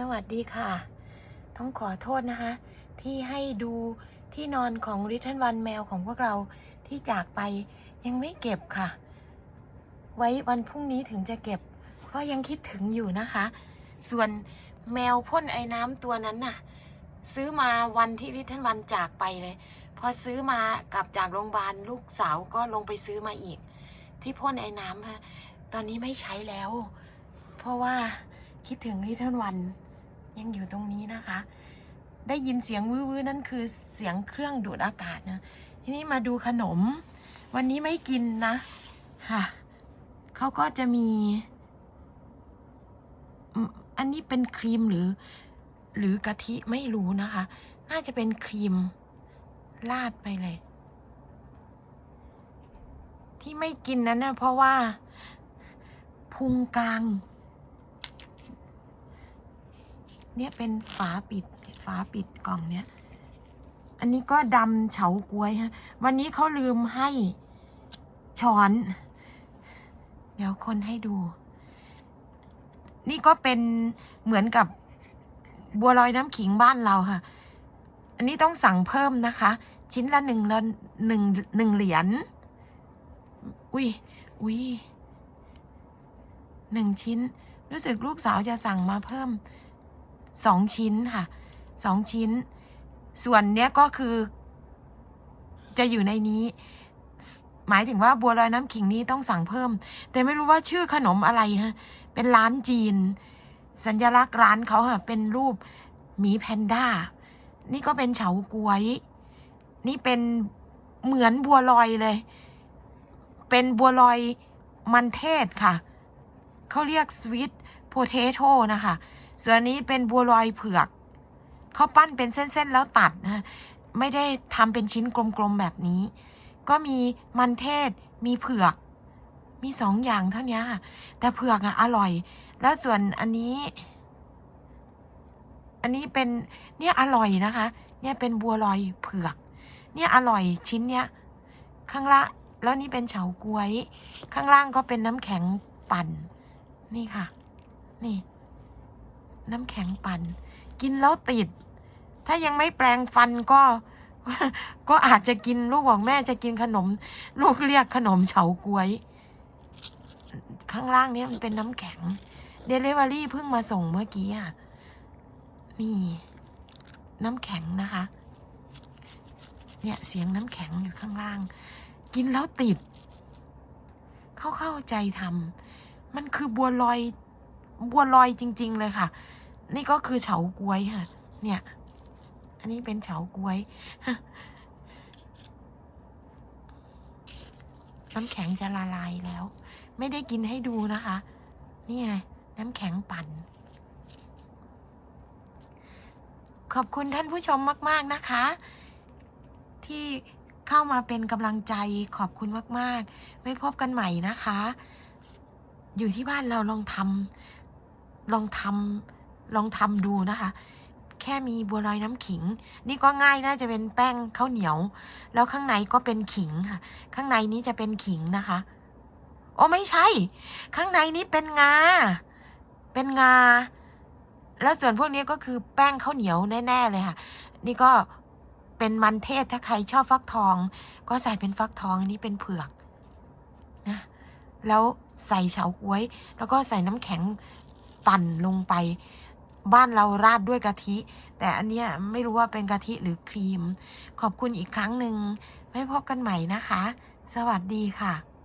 สวัสดีค่ะ ต้องขอโทษนะคะ ที่ให้ดูที่นอนของริทันวันแมวของพวกเราที่จากไปยังไม่เก็บค่ะ ไว้วันพรุ่งนี้ถึงจะเก็บ เพราะยังคิดถึงอยู่นะคะ ส่วนแมวพ่นไอ้น้ำตัวนั้นน่ะ ซื้อมาวันที่ริทันวันจากไปเลย พอซื้อมากลับจากโรงพยาบาลลูกสาวก็ลงไปซื้อมาอีก ที่พ่นไอ้น้ำตอนนี้ไม่ใช้แล้ว เพราะว่าคิดถึงลิทเทิลวัน ยังอยู่ตรงนี้นะคะ ได้ยินเสียงวื้อนั่นคือเสียงเครื่องดูดอากาศนะ ทีนี้มาดูขนม วันนี้ไม่กินนะค่ะเขาก็จะมี อันนี้เป็นครีมหรือ หรือกะทิไม่รู้นะคะ น่าจะเป็นครีมราดไปเลย ที่ไม่กินนั้นนะเพราะว่าพุงกลาง เนี่ยเป็นฝาปิดฝาปิดกล่องเนี่ย อันนี้ก็ดำเฉาก๊วยฮะ วันนี้เขาลืมให้ช้อน เดี๋ยวคนให้ดู นี่ก็เป็นเหมือนกับบัวลอยน้ำขิงบ้านเราค่ะ อันนี้ต้องสั่งเพิ่มนะคะ ชิ้นละหนึ่งละหนึ่งหนึ่งเหรียญ อุ้ยอุ้ยหนึ่งชิ้น รู้สึกลูกสาวจะสั่งมาเพิ่ม สองชิ้นค่ะสองชิ้น ส่วนเนี้ยก็คือ จะอยู่ในนี้ หมายถึงว่าบัวลอยน้ำขิงนี้ต้องสั่งเพิ่ม แต่ไม่รู้ว่าชื่อขนมอะไรฮะ เป็นร้านจีน สัญลักษณ์ร้านเขาค่ะเป็นรูปหมีแพนด้า นี่ก็เป็นเฉาก๊วย นี่เป็นเหมือนบัวลอยเลย เป็นบัวลอยมันเทศค่ะ เขาเรียกสวีทโพเทโต้นะคะ ส่วนนี้เป็นบัวลอยเผือกเขาปั้นเป็นเส้นๆแล้วตัดนะไม่ได้ทำเป็นชิ้นกลมๆแบบนี้ ก็มีมันเทศมีเผือก มีสองอย่างเท่านี้แต่เผือกอะอร่อย แล้วส่วนอันนี้ อันนี้เป็นเนี่ยอร่อยนะคะ เนี่ยเป็นบัวลอยเผือก เนี่ยอร่อยชิ้นเนี้ยข้างล่างแล้วนี่เป็นเฉาก๊วย ข้างล่างก็เป็นน้ำแข็งปั่น นี่ค่ะ นี่ น้ำแข็งปั่นกินแล้วติด ถ้ายังไม่แปลงฟันก็ ก็อาจจะกินลูกบอกแม่จะกินขนม ลูกเรียกขนมเฉาก๊วย ข้างล่างนี้มันเป็นน้ำแข็งเดลิเวอรี่เพิ่งมาส่งเมื่อกี้อะนี่น้ำแข็งนะคะ เนี่ยเสียงน้ำแข็งอยู่ข้างล่าง กินแล้วติด เขาเข้าใจทำมันคือบัวลอย บัวลอยจริง ๆ เลยค่ะ นี่ก็คือเฉาก๊วยค่ะ เนี่ย อันนี้เป็นเฉาก๊วยน้ำแข็งจะละลายแล้ว ไม่ได้กินให้ดูนะคะ นี่ไงน้ำแข็งปั่น ขอบคุณท่านผู้ชมมาก ๆนะคะ ที่เข้ามาเป็นกำลังใจขอบคุณมาก ๆ ไม่พบกันใหม่นะคะ อยู่ที่บ้านเราลองทำ ลองทำลองทำดูนะคะ แค่มีบัวลอยน้ำขิง นี่ก็ง่ายน่าจะเป็นแป้งข้าวเหนียว แล้วข้างในก็เป็นขิงค่ะ ข้างในนี้จะเป็นขิงนะคะโอ้ไม่ใช่ ข้างในนี้เป็นงา เป็นงา แล้วส่วนพวกนี้ก็คือแป้งข้าวเหนียวแน่ๆเลยค่ะ นี่ก็เป็นมันเทศถ้าใครชอบฟักทอง ก็ใส่เป็นฟักทองอันนี้เป็นเผือกนะแล้วใส่เฉาก๊วย แล้วก็ใส่น้ำแข็ง ปั่นลงไป บ้านเราราดด้วยกะทิ แต่อันเนี้ยไม่รู้ว่าเป็นกะทิหรือครีม ขอบคุณอีกครั้งหนึ่งไม่พบกันใหม่นะคะ สวัสดีค่ะ